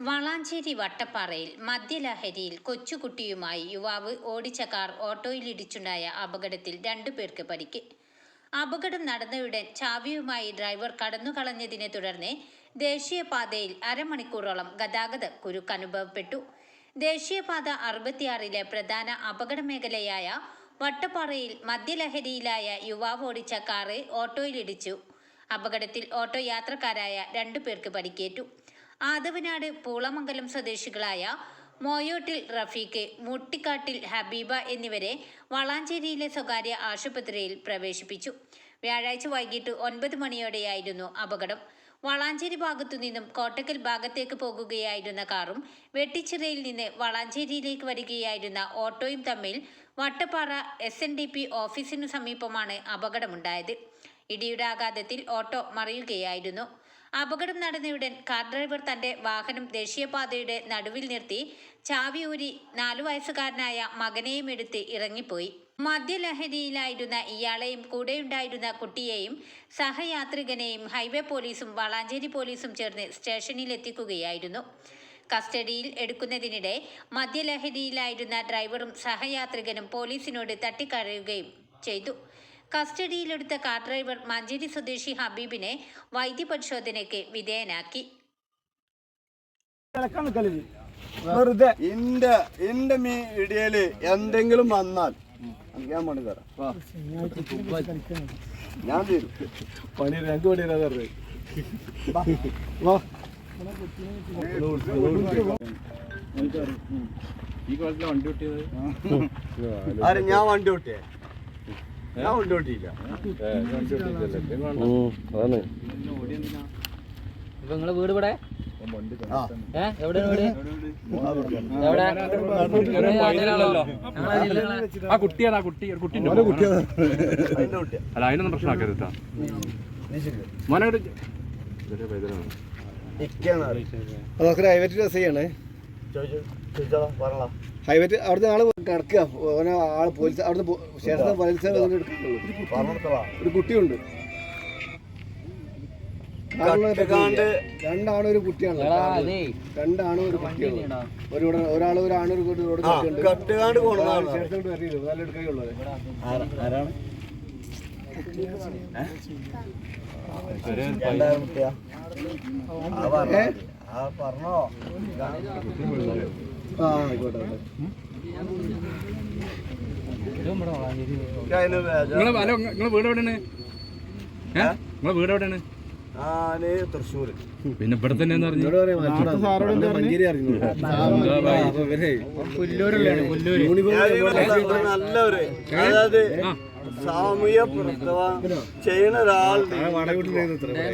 വളാഞ്ചേരി വട്ടപ്പാറയിൽ മദ്യലഹരിയിൽ കൊച്ചുകുട്ടിയുമായി യുവാവ് ഓടിച്ച കാർ ഓട്ടോയിലിടിച്ചുണ്ടായ അപകടത്തിൽ രണ്ടു പേർക്ക് പരിക്ക്. അപകടം നടന്നയുടൻ ചാവിയുമായി ഡ്രൈവർ കടന്നുകളഞ്ഞതിനെ തുടർന്ന് ദേശീയപാതയിൽ അരമണിക്കൂറോളം ഗതാഗത കുരുക്ക് അനുഭവപ്പെട്ടു. ദേശീയപാത അറുപത്തിയാറിലെ പ്രധാന അപകട മേഖലയായ വട്ടപ്പാറയിൽ മദ്യലഹരിയിലായ യുവാവ് ഓടിച്ച കാറ് ഓട്ടോയിലിടിച്ചു. അപകടത്തിൽ ഓട്ടോ യാത്രക്കാരായ രണ്ടു പേർക്ക് പരിക്കേറ്റു. ആദവനാട് പൂളമംഗലം സ്വദേശികളായ മോയോട്ടിൽ റഫീഖ് മുട്ടിക്കാട്ടിൽ ഹബീബ എന്നിവരെ വളാഞ്ചേരിയിലെ സ്വകാര്യ ആശുപത്രിയിൽ പ്രവേശിപ്പിച്ചു. വ്യാഴാഴ്ച വൈകിട്ട് ഒൻപത് മണിയോടെയായിരുന്നു അപകടം. വളാഞ്ചേരി ഭാഗത്തു നിന്നും കോട്ടക്കൽ ഭാഗത്തേക്ക് പോകുകയായിരുന്ന കാറും വെട്ടിച്ചിറയിൽ നിന്ന് വളാഞ്ചേരിയിലേക്ക് വരികയായിരുന്ന ഓട്ടോയും തമ്മിൽ Vattappara S N D P ഓഫീസിനു സമീപമാണ് അപകടമുണ്ടായത്. ഇടിയുടെ ആഘാതത്തിൽ ഓട്ടോ മറിയുകയായിരുന്നു. അപകടം നടന്നയുടൻ കാർ ഡ്രൈവർ തന്റെ വാഹനം ദേശീയപാതയുടെ നടുവിൽ നിർത്തി. ചാവിയൂരി നാലു വയസ്സുകാരനായ മകനെയും എടുത്ത് ഇറങ്ങിപ്പോയി. മദ്യലഹരിയിലായിരുന്ന ഇയാളെയും കൂടെയുണ്ടായിരുന്ന കുട്ടിയെയും സഹയാത്രികനെയും ഹൈവേ പോലീസും വളാഞ്ചേരി പോലീസും ചേർന്ന് സ്റ്റേഷനിൽ എത്തിക്കുകയായിരുന്നു കസ്റ്റഡിയിൽ എടുക്കുന്നതിനിടെ മദ്യലഹരിയിലായിരുന്ന ഡ്രൈവറും സഹയാത്രികനും പോലീസിനോട് തട്ടിക്കരയുകയും ചെയ്തു. കസ്റ്റഡിയിലെടുത്ത കാർ ഡ്രൈവർ മഞ്ചേരി സ്വദേശി ഹബീബിനെ വൈദ്യപരിശോധനയ്ക്ക് വിധേയനാക്കി. വെറുതെ. എന്റെ എന്റെ മീ ഇടിയൽ എന്തെങ്കിലും വന്നാൽ ഞാൻ പണി തരാം. ഞാൻ തീരും. പണി ഞങ്ങൾക്ക് പണി തരാന്ന് വണ്ടി വാ. ആരെ ഞാൻ വണ്ടി ഓട്ടിയേ? ഞാൻ ഇപ്പൊ നിങ്ങളെ വീട് ഇവിടെ? ആ. കുട്ടിയാണ് കുട്ടി ഒരു കുട്ടി അല്ല അതിനൊന്നും പ്രശ്നമാക്കരുത് കേട്ടോ. മോനെ ഒരു ബസ് ചെയ്യണേ. ചോദിച്ചോ ചോദിച്ചോളാ പറഞ്ഞോളാ. ഹൈവേറ്റ് അവിടുന്ന് ആൾ കിടക്കുക. ഓനെ ആൾ പോലീസ് അവിടുന്ന് ശേഷം പോലീസ് എടുക്കുന്നുള്ളൂ ഒരു കുട്ടിയുണ്ട്. രണ്ടാണൊരു രണ്ടാണും ഒരു കുട്ടിയാണ്. രണ്ടാണോ രണ്ടാണും ഒരു കുട്ടിയാണ്. ഒരു ഇവിടെ ഒരാൾ ഒരു ആരാണ്? പറഞ്ഞോ. ആ ആയിക്കോട്ടെ നിങ്ങളെ ഹലോ നിങ്ങളെ വീട് എവിടെയാണ്? നിങ്ങളെ വീട് എവിടെയാണ്? പിന്നെ ഇവിടെ തന്നെ നല്ലൊരു അതായത് സാമൂഹ്യ ചെയ്യുന്ന ചെറിയ